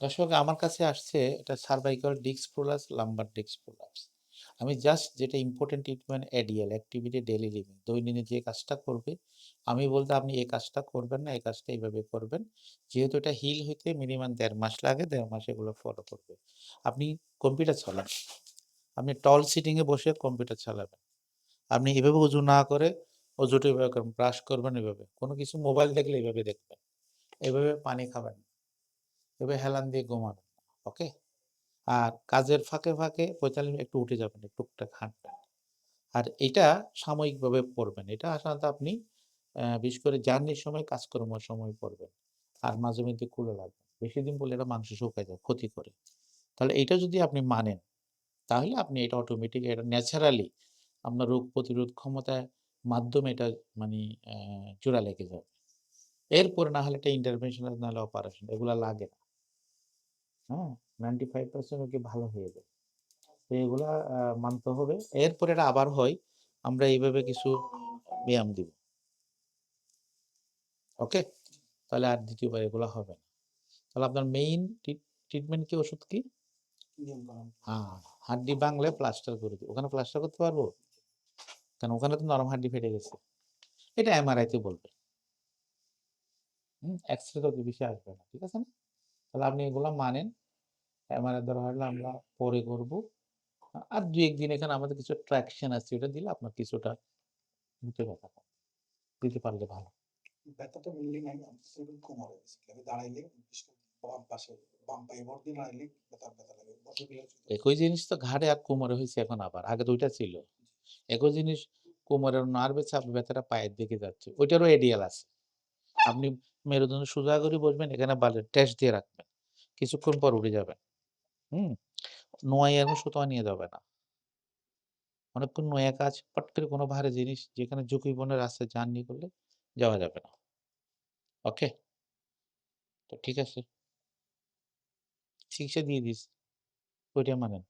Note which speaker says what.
Speaker 1: দর্শক আমার কাছে আসছে এটা cervical disc prolapse, lumbar disc prolapse. আমি জাস্ট যেটা important treatment ADL, activity daily living দৈনন্দিন যে কাজটা করবে, আমি বলতে আপনি এই কাজটা করবেন না, এই কাজটা এইভাবে করবেন। যেহেতু এটা হিল হইতে মিনিমাম দেড় মাস লাগে, দেড় মাস এগুলো ফলো করবে। আপনি কম্পিউটার চালান। আপনি টল সিটিংয়ে বসে কম্পিউটার চালাবেন। আপনি এভাবে অজু না করে অজুটা এভাবে করবেন, ব্রাশ করবেন এভাবে। কোনো কিছু মোবাইল দেখলে এভাবে দেখবেন। এভাবে পানি খাবেন এভাবে হেলান দিয়ে ঘুমাবেন ওকে? আর কাজের ফাঁকে, ফাঁকে ৪৫ মিনিট একটু উঠে যাবেন, টুকটাক হাঁটবেন। আর এটা সাময়িকভাবে পড়বেন। এটা সাধারণত আপনি বিশেষ করে জার্নির সময় কাজকর্মের সময় পড়বেন। আর মাঝে মধ্যে খুলে রাখবেন। বেশিদিন বলে এটা মাংস শুকায় যায়, ক্ষতি করে। তাহলে এটা যদি আপনি মানেন, তাহলে আপনি এটা অটোমেটিক এটা ন্যাচারালি আপনার রোগ প্রতিরোধ ক্ষমতার মাধ্যমে এটা মানে জোড়া লেগে যাবে। এরপরে না হলে এটা ইন্টারভেনশন না হলে অপারেশন এগুলা লাগে না। হ্যাঁ? 95% রোগী ভালো হয়ে যায়। তো এগুলা মানতে হবে। এরপরে এটা আবার হয়, আমরা এইভাবে কিছু ব্যায়াম দিব। ওকে? তাহলে আর ২য় বার এগুলা হবে না। তাহলে আপনার মেইন ট্রিটমেন্ট কি ওষুধ কি? হ্যাঁ, হাড্ডি ভাঙলে প্লাস্টার করে দিব। ওখানে প্লাস্টার করতে পারব? কারণ ওখানে তো নরম হাড্ডি ফেটে গেছে। এটা এমআরআই তে বলবে। হুম? এক্স-রে তো বেশি আসবে না। ঠিক আছে না? তাহলে আপনি এগুলা মানেন। এমআরআই দরকার হলে আমরা পরে করব। আর দু একদিন এখানে আমাদের কিছু ট্রাকশন আছে ওটা দিলে আপনার কিছুটা বুঝে ব্যথা। দিতে পারলে ভালো।
Speaker 2: ব্যথাটা মেইনলি নাই কোমরে দাঁড়াইলে বাম পাশে বাম পায়ে ভর দিয়ে দাঁড়াইলে ব্যথা ব্যথা লাগে।
Speaker 1: একই জিনিস তো ঘাড়ে আর কোমরে হইছে এখন আবার। আগে তো ওইটা ছিল। একই জিনিস কোমরের নার্ভের চাপ ব্যথাটা পায়ের দিকে যাচ্ছে। ওইটারও এডিএল আছে। আপনি মেরুদণ্ড সোজা করে বসবেন, এখানে বালের ঠেস দিয়ে রাখবেন। কিছুক্ষণ পর উঠে যাবেন। হুম? নোয়াইয়া এবং সুতোয়া নিয়ে যাবে না। অনেকক্ষণ নোয়া কাজ, পট করে কোনো ভারী জিনিস যেখানে ঝুঁকিপূর্ণ রাস্তায় জার্নি করলে যাওয়া যাবে না। ওকে? তো ঠিক আছে। চিকিৎসা দিয়ে দিস ওইটা মানেন।